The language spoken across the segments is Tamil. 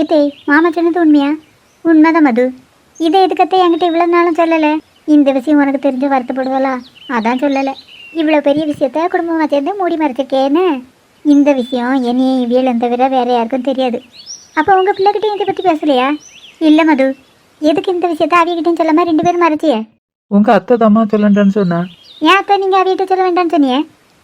இத்தே மாமா சொன்னது உண்மையா? உண்மைதான் மது. இதை எதுக்கத்தை என்கிட்ட இவ்வளோ நாளும் சொல்லலை? இந்த விஷயம் உனக்கு தெரிஞ்சு வருத்தப்படுவாளா அதான் சொல்லலை. இவ்வளோ பெரிய விஷயத்த குடும்பமாக சேர்ந்து மூடி மறைச்சிருக்கேன்னு? இந்த விஷயம் என்னையும் இவியலும் தவிர வேற யாருக்கும் தெரியாது. அப்போ உங்கள் பிள்ளைகிட்டையும் இதை பற்றி பேசலையா? இல்லை மது. எதுக்கு இந்த விஷயத்த அவிகிட்டையும் சொல்லாம ரெண்டு பேரும் மறைச்சியே? உங்க அத்தை தம்மா சொல்லண்டான்னு சொன்னா. ஏன் அத்தை நீங்கள் அவிகிட்ட சொல்ல வேண்டாம்னு சொன்னியே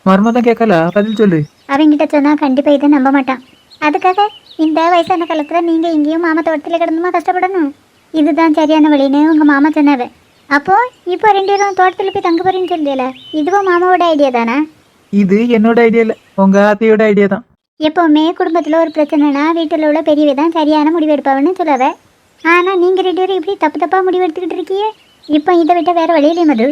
மர்மம் கேட்கல. பதில் சொல்லு. அவங்கிட்ட சொன்னால் கண்டிப்பாக இதை நம்ப மாட்டான். அதுக்காக இந்த வயசான காலத்தில் நீங்கள் இங்கேயும் மாமா தோட்டத்தில் கிடந்துமா கஷ்டப்படணும்? இதுதான் சரியான வழின்னு உங்கள் மாமா சொன்னாவ அப்போ இப்போ ரெண்டு பேரும் தோட்டத்தில் போய் தங்க போறீங்கன்னு சொல்லல இதுவும் மாமாவோட ஐடியா தானே? இது என்னோட ஐடியா இல்ல உங்க அத்தையோட ஐடியா தான். எப்போவுமே குடும்பத்தில் ஒரு பிரச்சனைனா வீட்டில் உள்ள பெரியவை தான் சரியான முடிவு எடுப்பாவன்னு சொல்லாவ. ஆனால் நீங்கள் ரெண்டு பேரும் இப்படி தப்பு தப்பாக முடிவு எடுத்துக்கிட்டு இருக்கீங்க? இப்போ இதை விட்ட வேறு வழியிலே மது.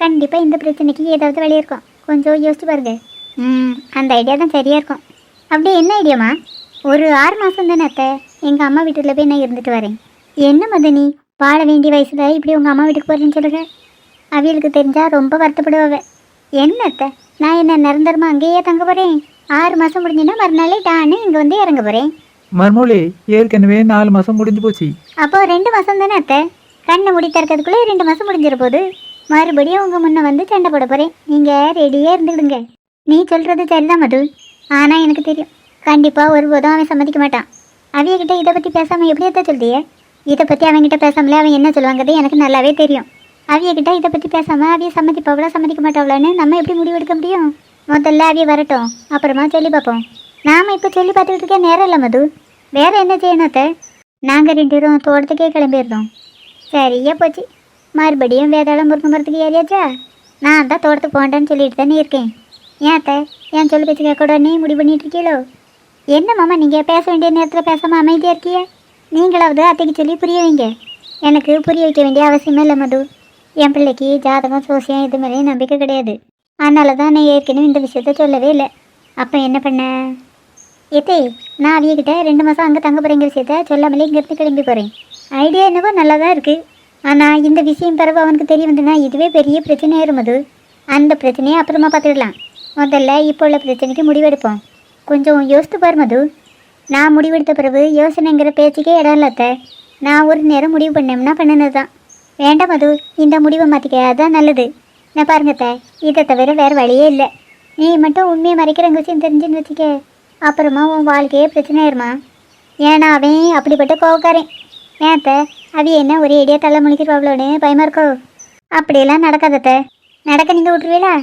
கண்டிப்பாக இந்த பிரச்சனைக்கு ஏதாவது வழி இருக்கும். கொஞ்சம் யோசிச்சு பாருங்க. ம் அந்த ஐடியா தான் சரியாக இருக்கும். அப்படியே என்ன ஐடியாமா ஒரு ஆறு மாதம் தானே அத்தை. எங்கள் அம்மா வீட்டில் போய் நான் இருந்துட்டு வரேன். என்ன மது நீ வாழ வேண்டிய வயசுல இப்படி உங்கள் அம்மா வீட்டுக்கு போகிறேன்னு சொல்லுங்க. அவியலுக்கு தெரிஞ்சா ரொம்ப வருத்தப்படுவாவ. என்ன அத்தை? நான் என்ன நிரந்தரமா அங்கேயே தங்க போகிறேன் ஆறு மாதம் முடிஞ்சுன்னா மறுநாளே டான்னு இங்கே வந்து இறங்க போகிறேன் மர்மோலே ஏற்கனவே நாலு மாசம் முடிஞ்சு போச்சு. அப்போ ரெண்டு மாதம் தானே அத்தை? கண்ணை முடி திறக்கிறதுக்குள்ளே ரெண்டு மாதம் முடிஞ்சிட போகுது மறுபடியும் உங்கள் முன்ன வந்து சண்டை போட போகிறேன் நீங்கள் ரெடியாக இருந்துக்கிடுங்க. நீ சொல்கிறது சரிதான் மது. ஆனால் எனக்கு தெரியும். கண்டிப்பாக ஒருபோதும் அவன் சம்மதிக்க மாட்டான். அவையகிட்ட இதை பற்றி பேசாமல் எப்படி எத்த சொல்றியே? இதை பற்றி அவன்கிட்ட பேசாமலே அவன் என்ன சொல்லுவாங்கிறது எனக்கு நல்லாவே தெரியும். அவையகிட்ட இதை பற்றி பேசாமல் அவைய சம்மதிப்பாவளா சம்மதிக்க மாட்டாவளான்னு நம்ம எப்படி முடிவெடுக்க முடியும்? முதல்ல அவைய வரட்டும் அப்புறமா சொல்லி பார்ப்போம். நாம் இப்போ சொல்லி பார்த்துக்கிட்டு இருக்க நேரம் இல்லை மது. வேறு என்ன செய்யணும் அத்தை? நாங்கள் ரெண்டு பேரும் தோட்டத்துக்கே கிளம்பியிருந்தோம் சரியா போச்சு. மறுபடியும் வேதாளம் முருங்க மரத்துக்கு ஏறியாச்சா? நான் தான் தோட்டத்துக்கு போகண்டேன்னு சொல்லிட்டு தானே இருக்கேன். ஏன் அத்தை? ஏன் சொல்லி பேச்சு கேட்க நீ முடிவு பண்ணிட்டு இருக்கீங்களோ என்ன மாமா நீங்கள் பேச வேண்டிய நேரத்தில் பேசாமல் அமைதியாக இருக்கீங்க நீங்களாவது அத்தைக்கு சொல்லி புரிய வைங்க. எனக்கு புரிய வைக்க வேண்டிய அவசியமே இல்லை மது. என் பிள்ளைக்கு ஜாதகம் சோசியம் இது மாதிரி நம்பிக்கை கிடையாது. அதனால தான் நான் ஏற்கனவே இந்த விஷயத்த சொல்லவே இல்லை. அப்போ என்ன பண்ண? ஏத்தே நான் அவியக்கிட்ட ரெண்டு மாதம் அங்கே தங்க போகிறேங்கிற விஷயத்த சொல்லாமலே இங்கேருந்து கிளம்பி போகிறேன் ஐடியா என்னவோ நல்லா தான் இருக்குது ஆனால் இந்த விஷயம் பிறகு அவனுக்கு தெரிய வந்துன்னா இதுவே பெரிய பிரச்சனையாக இருமது அந்த பிரச்சனையை அப்புறமா பார்த்துக்கலாம் முதல்ல இப்போ உள்ள பிரச்சனைக்கு முடிவெடுப்போம். கொஞ்சம் யோசித்து பார் மது. நான் முடிவெடுத்த பிறகு யோசனைங்கிற பேச்சுக்கே இடம் இல்லை நான் ஒரு நேரம் முடிவு பண்ணோம்னா பண்ணினது தான். வேண்டாம் மது. இந்த முடிவை மாற்றிக்க அதான் நல்லது. நான் பாருங்க த இதை தவிர வேறு வழியே இல்லை. நீ மட்டும் உண்மையை மறைக்கிறங்க விஷயம் தெரிஞ்சுன்னு வச்சுக்க. அப்புறமா உன் வாழ்க்கையே பிரச்சனை ஆயிருமா? ஏன்னா அவன் அப்படிப்பட்ட கோவக்காரன். ஏன் அத்தை? அவ என்ன ஒரே ஐடியா தள்ள முழிக்கிறவாங்களோன்னு பயமா இருக்கோ? அப்படியெல்லாம் நடக்காதத்த நடக்க நீங்கள் விட்டுருவீங்களா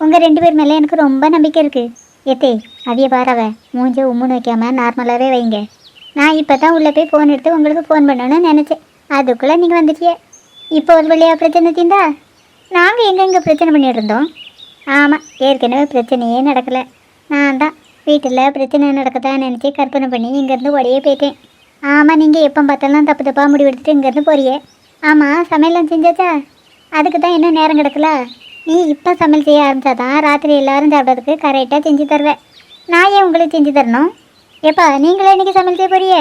உங்கள் ரெண்டு பேர் மேலே எனக்கு ரொம்ப நம்பிக்கை இருக்குது எத்தே அவிய பாரவ மூஞ்ச உம்முன்னு வைக்காம நார்மலாகவே வைங்க. நான் இப்போ தான் உள்ளே போய் ஃபோன் எடுத்து உங்களுக்கு ஃபோன் பண்ணணும்னு நினச்சேன். அதுக்குள்ளே நீங்கள் வந்துட்டியே. இப்போ ஒரு வழியாக பிரச்சனை தீந்தா? நாங்கள் எங்கெங்கே பிரச்சனை பண்ணிட்டு இருந்தோம்? ஆமாம் ஏற்கனவே பிரச்சனையே நடக்கலை. நான் தான் வீட்டில் பிரச்சனை நடக்கதான் நினச்சி கற்பனை பண்ணி இங்கேருந்து ஒடையே போயிட்டேன். ஆமாம் நீங்கள் எப்போ பார்த்தாலும் தப்பு தப்பாக முடிவெடுத்துட்டு இங்கேருந்து போறியே. ஆமாம் சமையலாம் செஞ்சாச்சா? அதுக்கு தான் இன்னும் நேரம் கிடக்கல. நீ இப்போ சமையல் செய்ய ஆரம்பிச்சாதான் ராத்திரி எல்லாரும் சாப்பிட்றதுக்கு கரெக்டாக செஞ்சு தருவேன் நான் ஏன் உங்களுக்கு செஞ்சு தரணும்? எப்பா நீங்களே இன்னைக்கு சமையல் செய்ய போறியே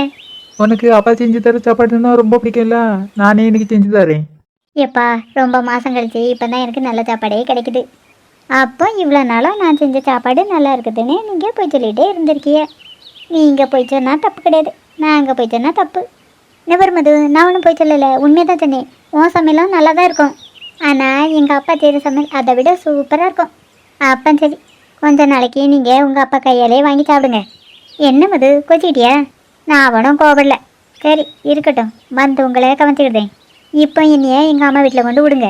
உனக்கு அப்பா செஞ்சு தர சாப்பாடுன்னா ரொம்ப பிடிக்கும்ல? நானே இன்னைக்கு செஞ்சு தரேன். எப்பா ரொம்ப மாதம் கழிச்சு இப்போ தான் எனக்கு நல்ல சாப்பாடே கிடைக்குது. அப்போ இவ்வளோ நாளாக நான் செஞ்ச சாப்பாடு நல்லா இருக்குதுன்னு நீங்கள் போய் சொல்லிகிட்டே இருந்திருக்கீங்க. நீங்கள் போய் சொன்னால் தப்பு கிடையாது. நான் அங்கே போய் சொன்னால் தப்பு. நிவர் மது? நான் ஒன்றும் போய் சொல்லலை. உண்மையை தான் சொன்னேன். உன் சமையலும் நல்லா தான் இருக்கும். ஆனால் எங்கள் அப்பா செய்கிற சமையல் அதை விட சூப்பராக இருக்கும். அப்போ சரி கொஞ்ச நாளைக்கு நீங்கள் உங்கள் அப்பா கையாலே வாங்கி சாப்பிடுங்க. என்ன மது கொச்சிக்கிட்டியா நான் அவனும் கோபடல சரி இருக்கட்டும் வந்து உங்களை கவனிச்சுக்கிட்டேன் இப்போ என்னைய எங்கள் அம்மா வீட்டில் கொண்டு விடுங்க.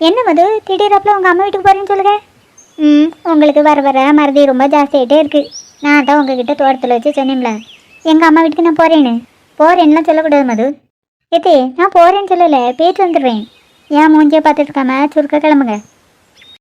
என்ன மது திடீராப்பில் உங்கள் அம்மா வீட்டுக்கு போகிறேன்னு சொல்லுங்க? ம் உங்களுக்கு வர வர மறதி ரொம்ப ஜாஸ்தியாகிட்டே இருக்குது நான் தான் உங்ககிட்ட தோட்டத்தில் வச்சு சொன்னேன்ல. எங்கள் அம்மா வீட்டுக்கு நான் போகிறேன்னு போகிறேன்னுலாம் சொல்லக்கூடாது மது. எத்தே நான் போகிறேன்னு சொல்லலை பேச்சு வந்துடுவேன் ஏன் மூஞ்சியை பார்த்துட்டு இருக்காம சுருக்க கிளம்புங்க.